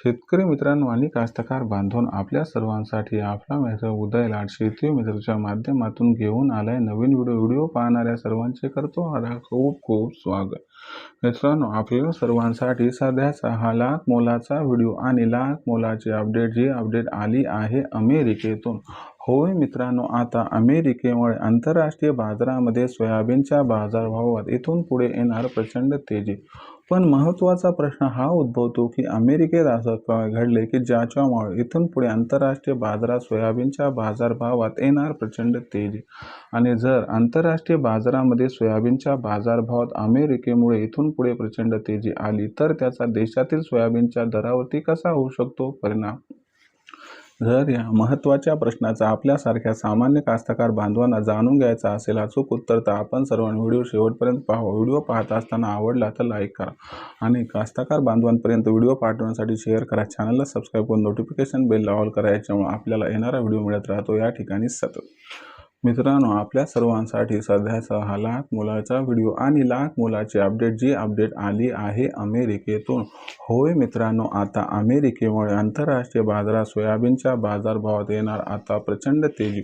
शेतकरी मित्रांनो आणि कास्तकार बांधून आपल्या सर्वांसाठी आपला मित्र उदय लाड शेती मित्रच्या माध्यमातून घेऊन आलाय. नवीन व्हिडिओ व्हिडिओ पाहणाऱ्या सर्वांचे करतो आला खूप खूप स्वागत. मित्रांनो आपल्या सर्वांसाठी सध्याचा हा लाख मोलाचा व्हिडिओ आणि लाख मोलाची अपडेट जी अपडेट आली आहे अमेरिकेतून. होय मित्रांनो आता अमेरिकेमुळे आंतरराष्ट्रीय बाजारामध्ये सोयाबीनच्या बाजारभावात इथून पुढे येणार प्रचंड तेजी. पण महत्त्वाचा प्रश्न हा उद्भवतो की अमेरिकेत असं काय घडले की ज्याच्यामुळे इथून पुढे आंतरराष्ट्रीय बाजारात सोयाबीनच्या बाजारभावात येणार प्रचंड तेजी. आणि जर आंतरराष्ट्रीय बाजारामध्ये सोयाबीनच्या बाजारभावात अमेरिकेमुळे इथून पुढे प्रचंड तेजी आली तर त्याचा देशातील सोयाबीनच्या दरावरती कसा होऊ शकतो परिणाम? जर या महत्त्वाच्या प्रश्नाचा आपल्यासारख्या सामान्य कास्तकार बांधवांना जाणून घ्यायचा असेल अचूक उत्तर तर आपण सर्वांनी व्हिडिओ शेवटपर्यंत पाहावा. व्हिडिओ पाहत असताना आवडला तर लाईक करा आणि कास्तकार बांधवांपर्यंत व्हिडिओ पाठवण्यासाठी शेअर करा. चॅनलला सबस्क्राईब करून नोटिफिकेशन बेल ऑल करा याच्यामुळे आपल्याला येणारा व्हिडिओ मिळत राहतो. या ठिकाणी सतत मित्रांनो आपल्या सर्वांसाठी सध्याचा हा लाख मुलाचा व्हिडिओ आणि लाख मुलाची अपडेट जी अपडेट आली आहे अमेरिकेतून. होय मित्रांनो आता अमेरिकेमुळे आंतरराष्ट्रीय बाजारात सोयाबीनच्या बाजारभावात येणार आता प्रचंड तेजी.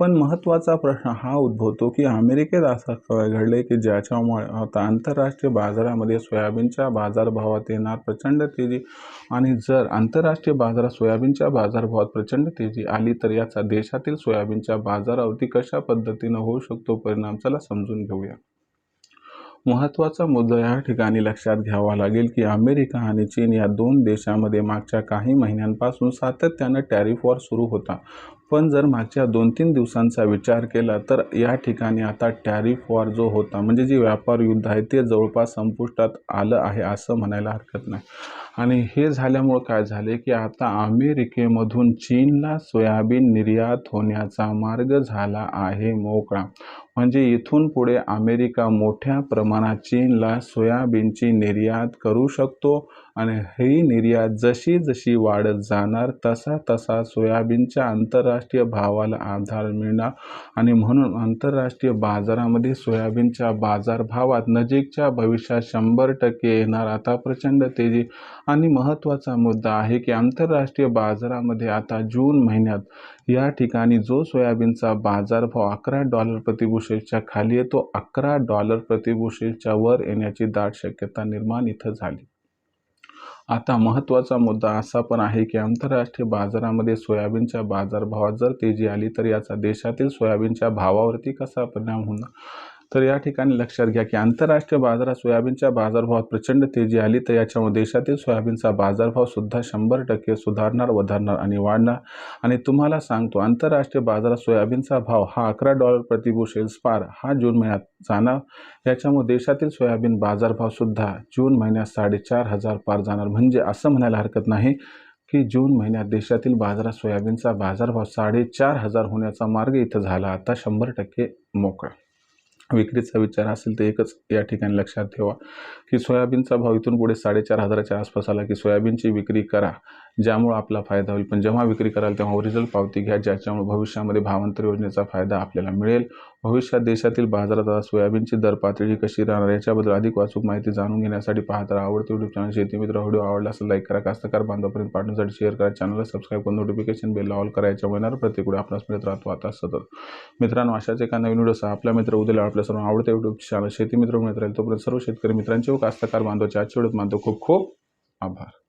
पण महत्त्वाचा प्रश्न हा उद्भवतो की अमेरिकेत असं काय घडले की ज्याच्यामुळे आता आंतरराष्ट्रीय बाजारामध्ये सोयाबीनच्या बाजारभावात येणार प्रचंड तेजी आणि जर आंतरराष्ट्रीय बाजारात सोयाबीनच्या बाजारभावात प्रचंड तेजी आली तर याचा देशातील सोयाबीनच्या बाजारावरती कशा पद्धतीनं होऊ शकतो परिणाम चला समजून घेऊया. महत्त्वाचा मुद्दा या ठिकाणी लक्षात घ्यावा लागेल की अमेरिका आणि चीन या दोन देशांमध्ये मागच्या काही महिन्यांपासून सातत्यानं टॅरिफ वॉर सुरू होता. पण जर मागच्या दोन तीन दिवसांचा विचार केला तर या ठिकाणी आता टॅरिफ वॉर जो होता म्हणजे जे व्यापार युद्ध आहे ते जवळपास संपुष्टात आलं आहे असं म्हणायला हरकत नाही. आणि हे झाल्यामुळं काय झाले की आता अमेरिकेमधून चीनला सोयाबीन निर्यात होण्याचा मार्ग झाला आहे मोकळा. म्हणजे इथून पुढे अमेरिका मोठ्या प्रमाणात चीनला सोयाबीनची निर्यात करू शकतो आणि ही निर्यात जशी जशी वाढत जाणार तसा तसा सोयाबीनच्या आंतरराष्ट्रीय भावाला आधार मिळणार आणि म्हणून आंतरराष्ट्रीय बाजारामध्ये सोयाबीनच्या बाजारभावात नजीकच्या भविष्यात शंभर टक्के येणार. आता प्रचंड तेजी आणि महत्त्वाचा मुद्दा आहे की आंतरराष्ट्रीय बाजारामध्ये आता जून महिन्यात या ठिकाणी जो सोयाबीनचा बाजारभाव अकरा डॉलर प्रतिबुशेलच्या खाली येतो अकरा डॉलर प्रतिबुशेलच्या वर येण्याची दाट शक्यता निर्माण इथं झाली. आता महत्त्वाचा मुद्दा असा पण आहे की आंतरराष्ट्रीय बाजारामध्ये सोयाबीनच्या बाजारभावात जर तेजी आली तर याचा देशातील सोयाबीनच्या भावावरती कसा परिणाम होणार? तर या ठिकाणी लक्षात घ्या की आंतरराष्ट्रीय बाजारात सोयाबीनच्या बाजारभावात प्रचंड तेजी आली तर याच्यामुळे देशातील सोयाबीनचा बाजारभाव सुद्धा शंभर टक्के सुधारणार वधारणार आणि वाढणार. आणि तुम्हाला सांगतो आंतरराष्ट्रीय बाजारात सोयाबीनचा भाव हा अकरा डॉलर प्रतिबुशेल स्पार हा जून महिन्यात जाणार. याच्यामुळे देशातील सोयाबीन बाजारभाव सुद्धा जून महिन्यात साडेचार हजार पार जाणार. म्हणजे असं म्हणायला हरकत नाही की जून महिन्यात देशातील बाजारात सोयाबीनचा बाजारभाव साडेचार हजार होण्याचा मार्ग इथं झाला. आता शंभर टक्के मोकळा. विक्रीचा विचार असेल तर एकच या ठिकाणी लक्षात ठेवा की सोयाबीनचा भाव इथून पुढे साडेचार हजाराच्या आसपास आला की सोयाबीनची विक्री करा ज्यामुळं आपला फायदा होईल. पण जेव्हा विक्री कराल तेव्हा ओरिजिनल पावती घ्या ज्याच्यामुळे भविष्यामध्ये भावांतर योजनेचा फायदा आपल्याला मिळेल. भविष्यात देशातील बाजारात सोयाबीनची दर पातळी कशी राहणार याच्याबद्दल अधिक वाचूक माहिती जाणून घेण्यासाठी पाहता आवडते युट्यूब चॅनल शेतीमित्र व्हिडिओ आवडला असेल लाईक करा. कास्तकार बांधवापर्यंत पाठवण्यासाठी शेअर करा. चॅनलला सबस्क्राईब करून नोटिफिकेशन बेल ऑल करायच्या होणार प्रतिकूल प्रत्येक आपणास मिळत राहतो आता सतत. मित्रांनो अशाच एका नवीन व्हिडिओ आपल्या मित्र उद्याला आपल्या सर्व आवडते युट्यूब चॅनल शेतीमित्र मित्र मिळत राहील तोपर्यंत सर्व शेतकरी मित्रांचे व कास्तकार बांधवाचे आजच्या व्हिडिओत मानतो खूप खूप आभार.